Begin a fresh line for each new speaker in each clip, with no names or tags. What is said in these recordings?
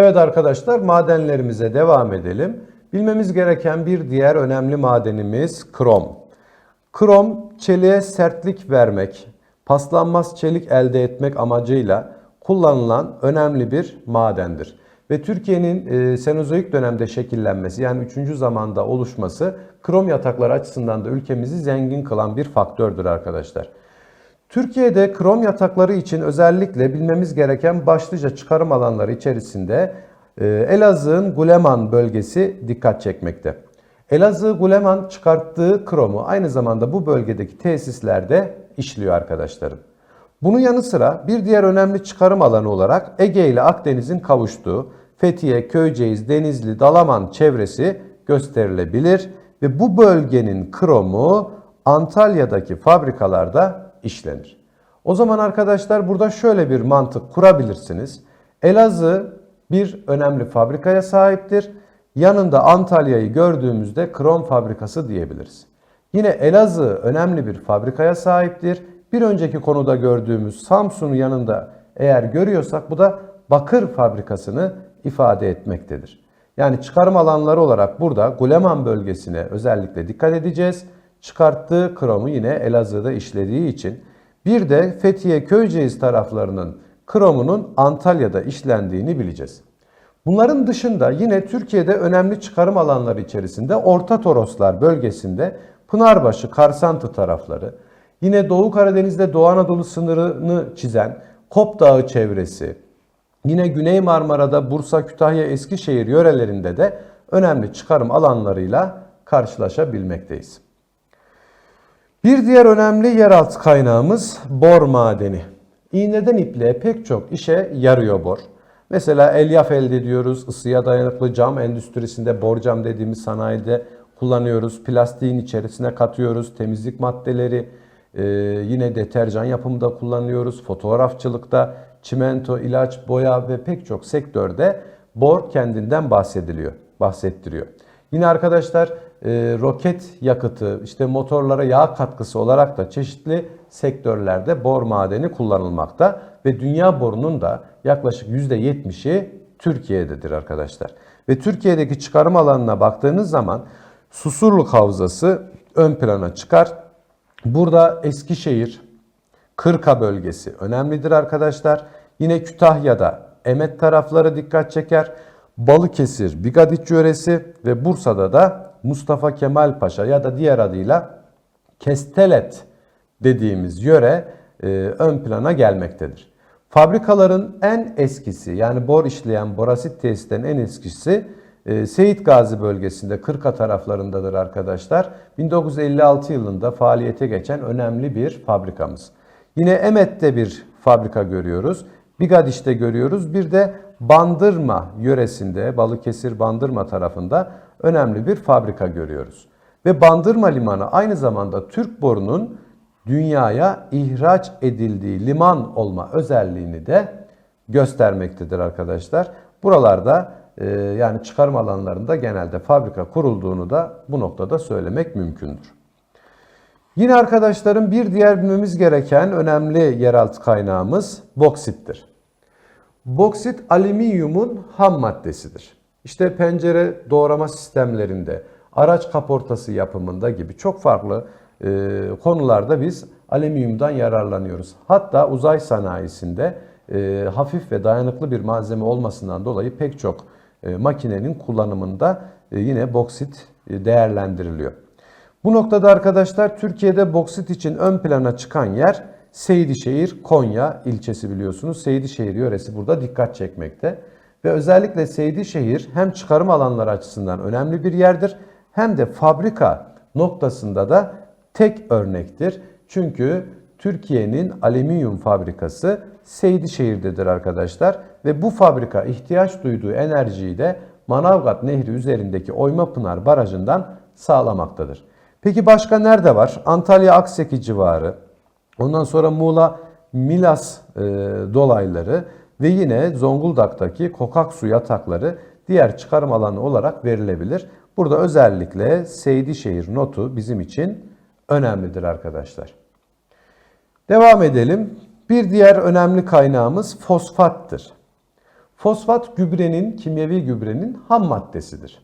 Evet arkadaşlar madenlerimize devam edelim. Bilmemiz gereken bir diğer önemli madenimiz krom. Krom çeliğe sertlik vermek, paslanmaz çelik elde etmek amacıyla kullanılan önemli bir madendir. Ve Türkiye'nin e, Senozoik dönemde şekillenmesi yani 3. zamanda oluşması krom yatakları açısından da ülkemizi zengin kılan bir faktördür arkadaşlar. Türkiye'de krom yatakları için özellikle bilmemiz gereken başlıca çıkarım alanları içerisinde e, Elazığ'ın Guleman bölgesi dikkat çekmekte. Elazığ Guleman çıkarttığı kromu aynı zamanda bu bölgedeki tesislerde işliyor arkadaşlarım. Bunun yanı sıra bir diğer önemli çıkarım alanı olarak Ege ile Akdeniz'in kavuştuğu Fethiye, Köyceğiz, Denizli, Dalaman çevresi gösterilebilir ve bu bölgenin kromu Antalya'daki fabrikalarda işlenir. O zaman arkadaşlar burada şöyle bir mantık kurabilirsiniz. Elazığ bir önemli fabrikaya sahiptir. Yanında Antalya'yı gördüğümüzde krom fabrikası diyebiliriz. Yine Elazığ önemli bir fabrikaya sahiptir. Bir önceki konuda gördüğümüz Samsun'un yanında eğer görüyorsak bu da bakır fabrikasını ifade etmektedir. Yani çıkarım alanları olarak burada Guleman bölgesine özellikle dikkat edeceğiz. Çıkarttığı kromu yine Elazığ'da işlediği için bir de Fethiye Köyceğiz taraflarının kromunun Antalya'da işlendiğini bileceğiz. Bunların dışında yine Türkiye'de önemli çıkarım alanları içerisinde Orta Toroslar bölgesinde Pınarbaşı, Karsantı tarafları, yine Doğu Karadeniz'de Doğu Anadolu sınırını çizen Kop Dağı çevresi, yine Güney Marmara'da Bursa, Kütahya, Eskişehir yörelerinde de önemli çıkarım alanlarıyla karşılaşabilmekteyiz. Bir diğer önemli yeraltı kaynağımız bor madeni. İğneden ipliğe pek çok işe yarıyor bor. Mesela elyaf elde ediyoruz, ısıya dayanıklı cam endüstrisinde borcam dediğimiz sanayide kullanıyoruz. Plastiğin içerisine katıyoruz, temizlik maddeleri, e, yine deterjan yapımında kullanıyoruz. Fotoğrafçılıkta, çimento, ilaç, boya ve pek çok sektörde bor kendinden bahsediliyor, bahsettiriyor. Yine arkadaşlar e, roket yakıtı, işte motorlara yağ katkısı olarak da çeşitli sektörlerde bor madeni kullanılmakta ve dünya borunun da yaklaşık %70'i Türkiye'dedir arkadaşlar. Ve Türkiye'deki çıkarım alanına baktığınız zaman Susurluk Havzası ön plana çıkar. Burada Eskişehir, Kırka bölgesi önemlidir arkadaşlar. Yine Kütahya'da Emet tarafları dikkat çeker. Balıkesir, Bigadiç yöresi ve Bursa'da da Mustafa Kemal Paşa ya da diğer adıyla Kestelet dediğimiz yöre e, ön plana gelmektedir. Fabrikaların en eskisi yani bor işleyen borasit tesislerin en eskisi e, Seyit Gazi bölgesinde Kırka taraflarındadır arkadaşlar. 1956 yılında faaliyete geçen önemli bir fabrikamız. Yine Emet'te bir fabrika görüyoruz. Bigadiş'te görüyoruz. Bir de Bandırma yöresinde Balıkesir Bandırma tarafında önemli bir fabrika görüyoruz. Ve Bandırma Limanı aynı zamanda Türk borunun dünyaya ihraç edildiği liman olma özelliğini de göstermektedir arkadaşlar. Buralarda e, yani çıkarım alanlarında genelde fabrika kurulduğunu da bu noktada söylemek mümkündür. Yine arkadaşlarım bir diğer bilmemiz gereken önemli yeraltı kaynağımız boksittir. Boksit alüminyumun ham maddesidir. İşte pencere doğrama sistemlerinde, araç kaportası yapımında gibi çok farklı e, konularda biz alüminyumdan yararlanıyoruz. Hatta uzay sanayisinde e, hafif ve dayanıklı bir malzeme olmasından dolayı pek çok e, makinenin kullanımında e, yine boksit e, değerlendiriliyor. Bu noktada arkadaşlar Türkiye'de boksit için ön plana çıkan yer Seydişehir, Konya ilçesi biliyorsunuz. Seydişehir yöresi burada dikkat çekmekte. Ve özellikle Seydişehir hem çıkarım alanları açısından önemli bir yerdir hem de fabrika noktasında da tek örnektir. Çünkü Türkiye'nin alüminyum fabrikası Seydişehir'dedir arkadaşlar ve bu fabrika ihtiyaç duyduğu enerjiyi de Manavgat Nehri üzerindeki Oymapınar Barajı'ndan sağlamaktadır. Peki başka nerede var? Antalya Akseki civarı, ondan sonra Muğla Milas e, dolayları ve yine Zonguldak'taki kokak su yatakları diğer çıkarım alanı olarak verilebilir. Burada özellikle Seydişehir notu bizim için önemlidir arkadaşlar. Devam edelim. Bir diğer önemli kaynağımız fosfattır. Fosfat gübrenin, kimyevi gübrenin ham maddesidir.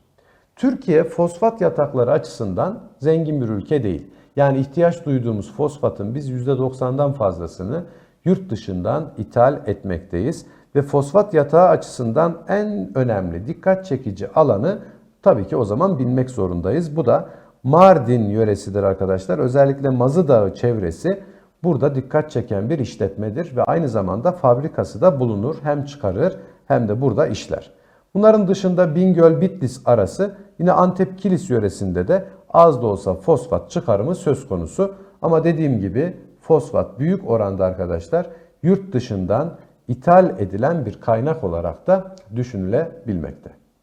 Türkiye fosfat yatakları açısından zengin bir ülke değil. Yani ihtiyaç duyduğumuz fosfatın biz %90'dan fazlasını yurt dışından ithal etmekteyiz. Ve fosfat yatağı açısından en önemli dikkat çekici alanı tabii ki o zaman bilmek zorundayız. Bu da Mardin yöresidir arkadaşlar. Özellikle Mazı Dağı çevresi burada dikkat çeken bir işletmedir ve aynı zamanda fabrikası da bulunur. Hem çıkarır hem de burada işler. Bunların dışında Bingöl-Bitlis arası yine Antep-Kilis yöresinde de az da olsa fosfat çıkarımı söz konusu. Ama dediğim gibi fosfat büyük oranda arkadaşlar yurt dışından ithal edilen bir kaynak olarak da düşünülebilmekte.